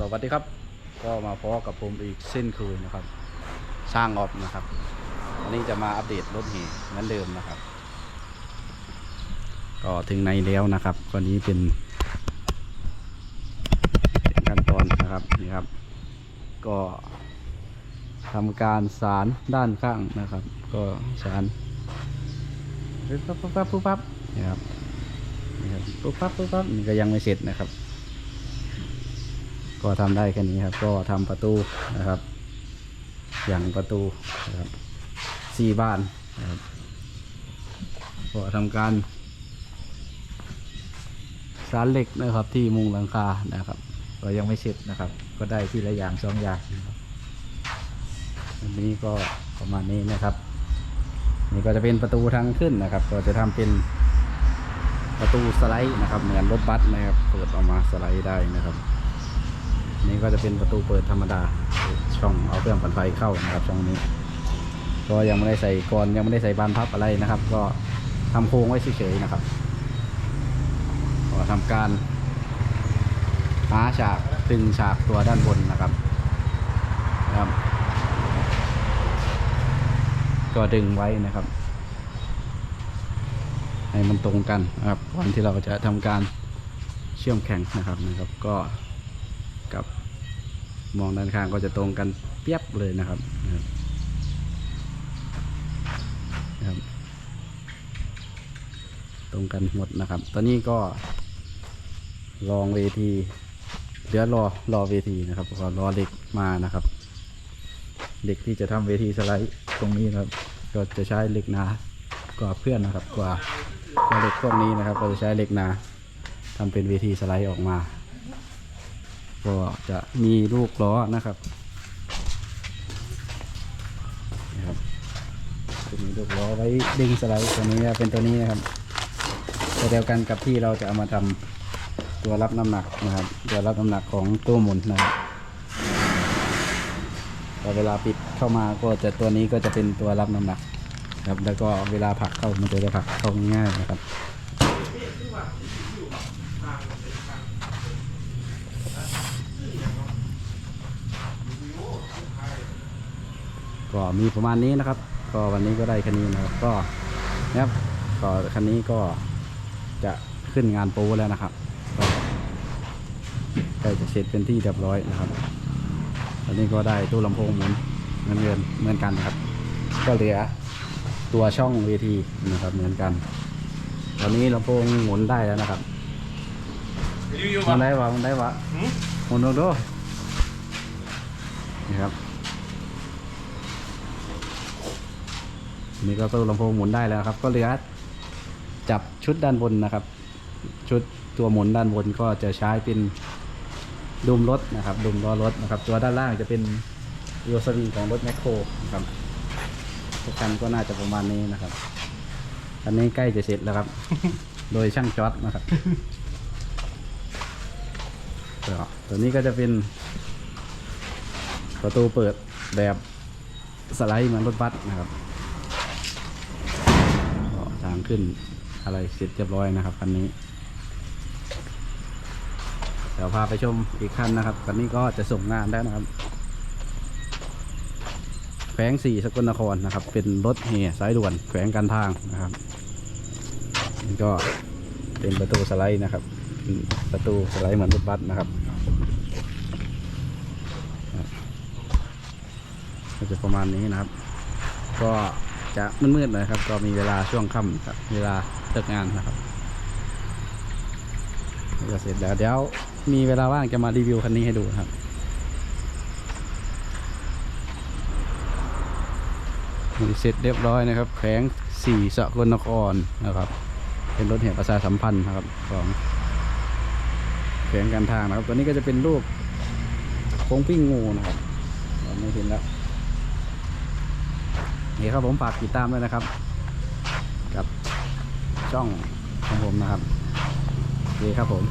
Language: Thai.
สวัสดีครับ ก็มาพบกับผมอีกเส้นคืนนะครับ สร้างออฟนะครับวันนี้จะมาอัปเดตรถเหเหมือนเดิมนะครับ ก็ถึงในแล้วนะครับก็นี้เป็นเป็นขั้นตอนนะครับนี่ครับ ก็ทำการสารด้านข้างนะครับ ก็สารปุ๊บปั๊บปุ๊บปั๊บปุ๊บปั๊บนี่ครับนี่ครับปุ๊บปั๊บปุ๊บปั๊บนี่ก็ยังไม่เสร็จนะครับ ก็ทำได้แค่นี้ครับ ก็ทำประตูนะครับ อย่างประตูนะครับสี่บ้านนะครับก็ทำการสารเหล็กนะครับ ที่มุงหลังคานะครับ ก็ยังไม่เสร็จนะครับ ก็ได้ที่ละอย่างสองอย่างนะครับอันนี้ก็ประมาณนี้นะครับ นี่ก็จะเป็นประตูทางขึ้นนะครับ ก็จะทำเป็นประตูสไลด์นะครับ เหมือนรถบัสนะครับ เปิดออกมาสไลด์ได้นะครับ นี่ก็จะเป็นประตูเปิดธรรมดา ช่องเอาเครื่องปั่นไฟเข้านะครับช่องนี้ ก็ยังไม่ได้ใส่กรอนยังไม่ได้ใส่บานพับอะไรนะครับ ก็ทำโครงไว้เฉยๆนะครับก็ทำการหาฉากตึงฉากตัวด้านบนนะครับนะครับก็ดึงไว้นะครับ ให้มันตรงกันนะครับก่อนที่เราจะทำการเชื่อมแข็งนะครับนะครับ ก็ กับมองด้านข้างก็จะตรงกันเปียบเลยนะครับนะครับ ตรงกันหมดนะครับ ตอนนี้ก็ลองเวทีเดี๋ยวรอรอเวทีนะครับก็รอเหล็กมานะครับเหล็กที่จะทำเวทีสไลด์ตรงนี้นะครับ ก็จะใช้เหล็กหนากว่าเพื่อนนะครับ กว่าเหล็กพวกนี้นะครับ ก็จะใช้เหล็กหนาทำเป็นเวทีสไลด์ออกมา ก็จะมีลูกล้อนะครับนะครับจะมีลูกล้อไว้ดึงสไลด์ตัวนี้นะเป็นตัวนี้นะครับตัวเดียวกันกับที่เราจะเอามาทำตัวรับน้ำหนักนะครับ ตัวรับน้ำหนักของตัวหมุนนะครับพอเวลาปิดเข้ามาก็จะตัวนี้ก็จะเป็นตัวรับน้ำหนักครับ แล้วก็เวลาผลักเข้ามันจะได้ผลักเข้าง่ายนะครับ ก็มีประมาณนี้นะครับ ก็วันนี้ก็ได้คันนี้นะครับ ก็นะครับก็คันนี้ก็จะขึ้นงานโปรแล้วนะครับก็ใกล้จะเสร็จเป็นที่เรียบร้อยนะครับตอนนี้ก็ได้ตู้ลำโพงหมุนเหมือนเงินเหมือนกันนะครับ ก็เหลือตัวช่องเวทีนะครับเหมือนกัน ตอนนี้ลำโพงหมุนได้แล้วนะครับรีวิวมัป่ะนได้วะมันได้วะหืมหมุนดูดูนี่ครับ นี่ก็ตู้ลำโพงหมุนได้แล้วครับ ก็เหลือจับชุดด้านบนนะครับ ชุดตัวหมุนด้านบนก็จะใช้เป็นดุมรถนะครับ ดุมล้อรถนะครับ ตัวด้านล่างจะเป็นโยสวีของรถแมคโครนะครับทุกคันก็น่าจะประมาณนี้นะครับอันนี้ใกล้จะเสร็จแล้วครับ โดยช่างจอดนะครับก็ตัวนี้ก็จะเป็น ประตูเปิดแบบสไลด์เหมือนรถบัสนะครับก็ทางขึ้นอะไรเสร็จเรียบร้อยนะครับคันนี้ เดี๋ยวพาไปชมอีกคันนะครับคันนี้ก็จะส่งงานได้นะครับแขวงสี่สกลนครนะครับ เป็นรถเฮสายด่วนแขวงการทางนะครับนี่ก็เป็นประตูสไลด์นะครับ ประตูสไลด์เหมือนรถบัสนะครับก็จะประมาณนี้นะครับ ก็ จะมืดๆหน่อยครับ ก็มีเวลาช่วงค่ำครับ เวลาเลิกงานนะครับก็เสร็จแล้วเดี๋ยวมีเวลาว่างจะมารีวิวคันนี้ให้ดูครับเสร็จเรียบร้อยนะครับแขวงสี่สกลนครนะครับ เป็นรถแห่ประชาสัมพันธ์นะครับของแขวงการทางนะครับ ตัวนี้ก็จะเป็นรูปโค้งปิ้งงูนะครับไม่เห็นแล้ว นี่ครับผมฝากติดตามด้วยนะครับ กับช่องของผมนะครับดีครับผม